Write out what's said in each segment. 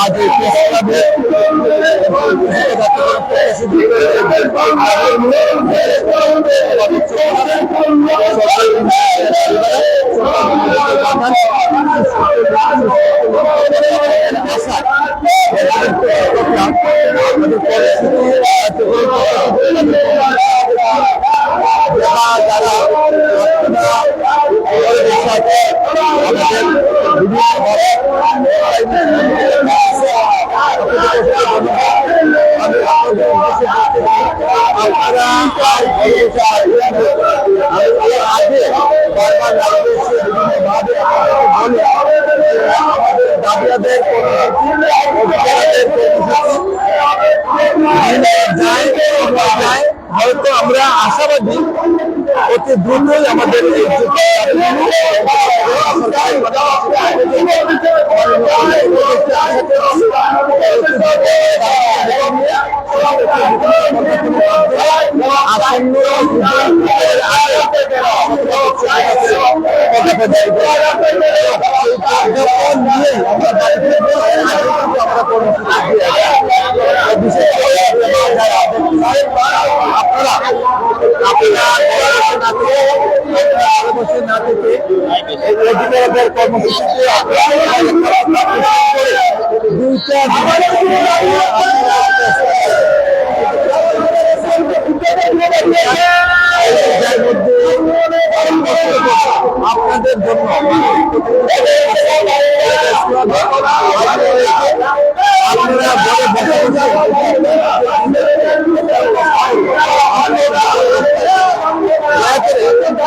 আজ এই প্রস্তাবে যারা আপনারা হয়তো আমরা আশাবাদী অতি দ্রুতই আমাদের আপনারা বসে না থেকে আপনাদের জন্য। আপনারা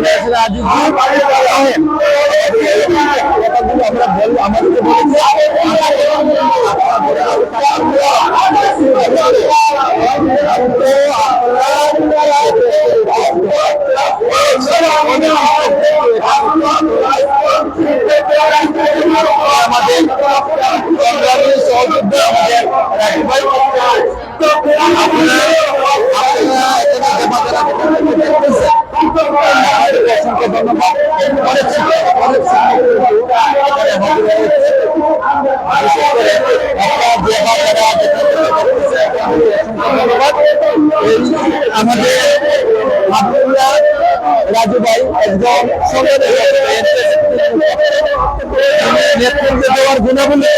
আমরা বল আমাদেরকে আমাদের সংগ্রামী ধন্যবাদ অনেক আমাদের আব্দুল্লাহ রাজু ভাই একজন নেতৃত্ব দেওয়ার গুণাবলী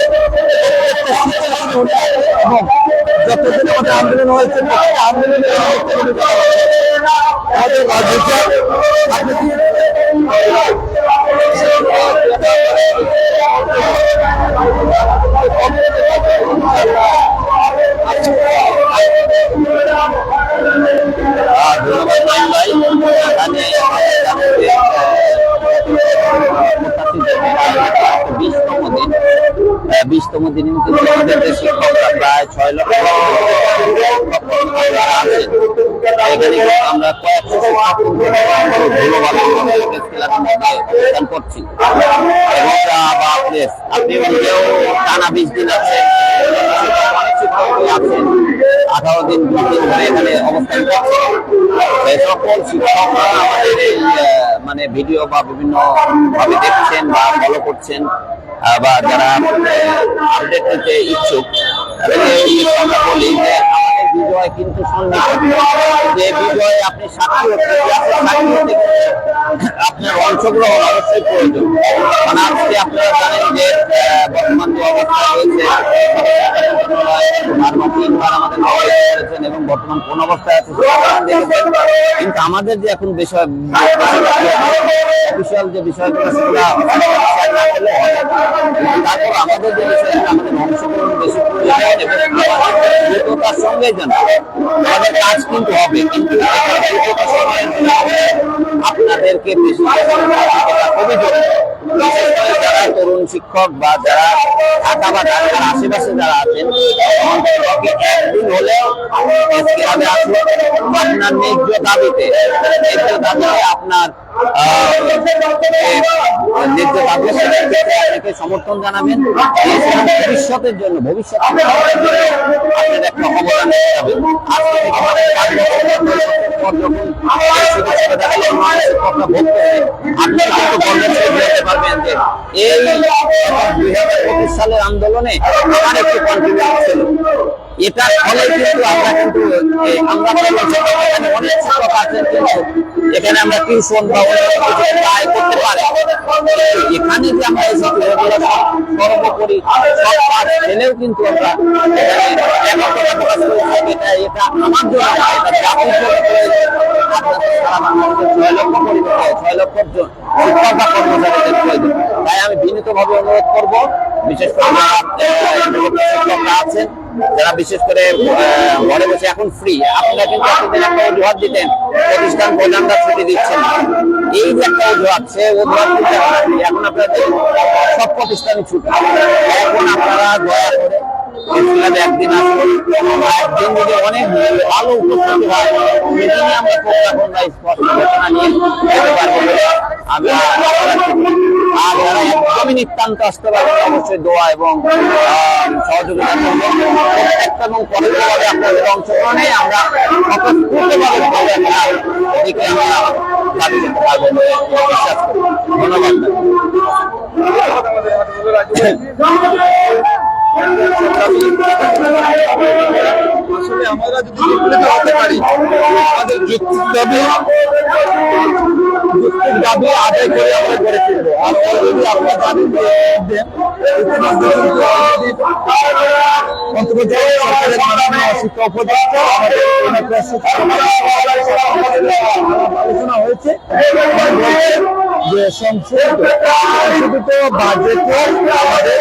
যতদিন আমাদের আন্দোলন হয়েছে আন্দোলনের আপনি বিশ দিন আছেন আছেন আঠারো দিন বিশ দিন ধরে এখানে অবস্থান করছেন সকল শিক্ষকরা আমাদের এই মানে ভিডিও বা বিভিন্ন ভাবে দেখছেন বা ফলো করছেন বা যারা আপডেট নিতে ইচ্ছুক আমরা বলি যে যে বিজয়ে আপনি সাক্ষী হতে আপনার অংশগ্রহণ অবশ্যই প্রয়োজন। মানে আজকে আপনারা জানেন যে বর্তমান যে অবস্থা রয়েছে আমাদের এবং বর্তমান কোন অবস্থায় আছে। কিন্তু আমাদের যে এখন বিষয় অফিসিয়াল যে বিষয়গুলো সেগুলো তারপর আমাদের যে বিষয়গুলো আমাদের অংশগ্রহণ বেশি প্রয়োজন এবং আমাদের দ্রুততার সঙ্গে জানা আমাদের কাজ কিন্তু হবে। কিন্তু আপনাদেরকে বেশি তরুণ শিক্ষক বা যারা ঢাকা বা ঢাকার আশেপাশে যারা আছেন একদিন হলেও ক্লাবে আসুন আপনার ন্যায্য দাবিতে ন্যায্য দাবিতে আপনার সমর্থন জানাবেন ভবিষ্যতের জন্য ভবিষ্যৎ সালের আন্দোলনে এটার ফলে কিন্তু আমরা কিন্তু আমরা এখানে আমরা টিউশন এখানে যে আমরা সব কিন্তু আমরা তাই আমি বিনীতভাবে অনুরোধ করব, বিশেষ করে আছেন, যারা বিশেষ করে ঘরে বসে এখন ফ্রি আপনারা কিন্তু দিতেন, প্রতিষ্ঠান প্রধানরা ছুটি দিচ্ছেন। এই যে একটা অজুহাত কিন্তু এখন আপনাদের সব প্রতিষ্ঠানই ছুটি। এখন আপনারা দয়া করে একদিন একদিন অনেক ভালো উপস্থিতি হয় সেদিনই আমরা প্রজ্ঞাপন বা স্পষ্ট অবশ্যই দোয়া এবং সহযোগিতা করবেন এবং পরোক্ষভাবে আপনাদের অংশগ্রহণে আমরা ভালো একটা দিকে আমরা করি আসলে আমরা যদি আমাদের যুক্তির দাবি দাবি আদায় করে আমরা গড়ে তুলবো আর অলরেডি আপনারা আলোচনা হয়েছে যে সংশোধিত সংশোধিত বাজেটে আমাদের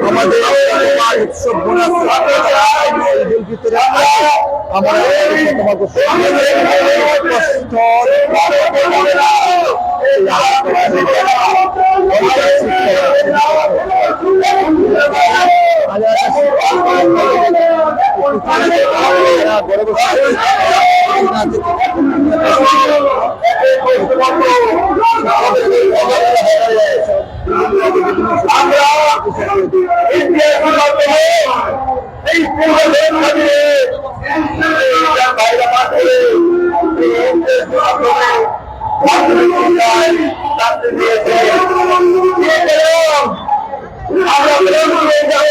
আমাদের উৎসব বোনাস ঈদুল আমরা তোমার করতে আমরা দিয়েছে আমরা প্রেম করে যাব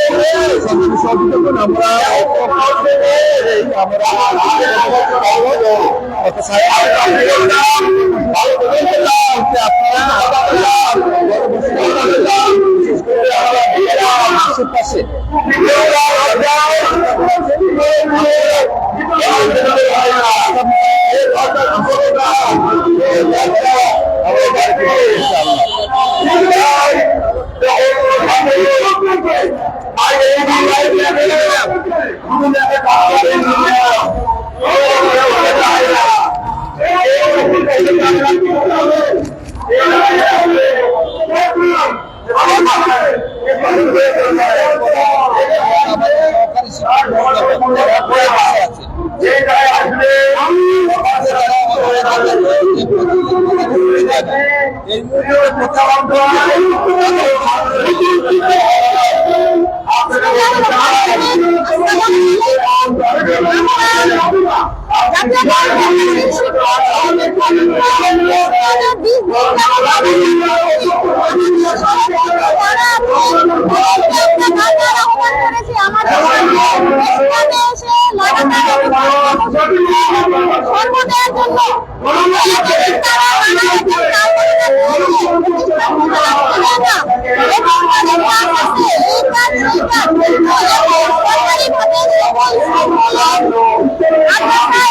আশেপাশে এই সর্বদার জন্য Thank you.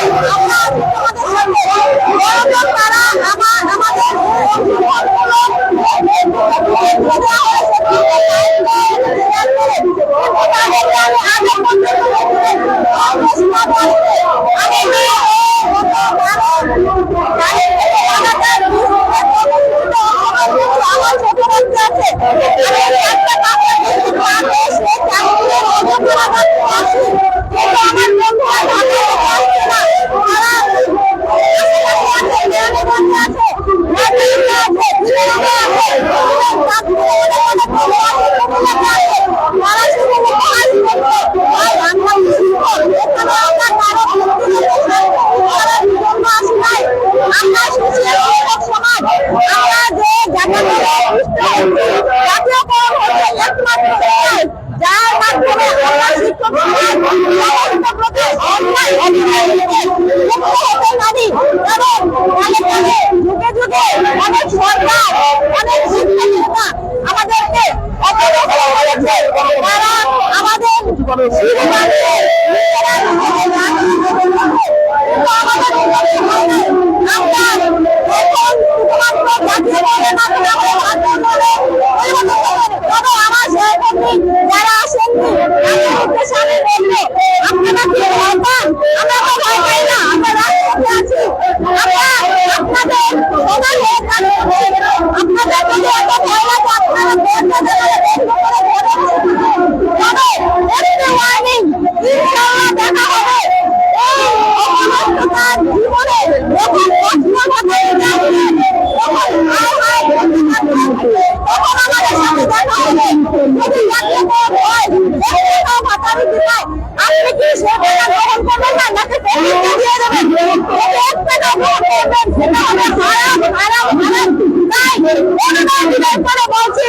I'm মধ্যে অনেক সরকার অনেক শিক্ষা আমাদেরকে তারা আমাদের তারপরে বলছি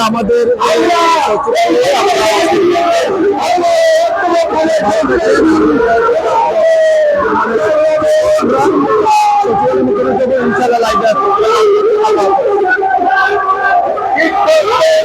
আপনারা আমাদের ইনশাল্লাহ লাগবে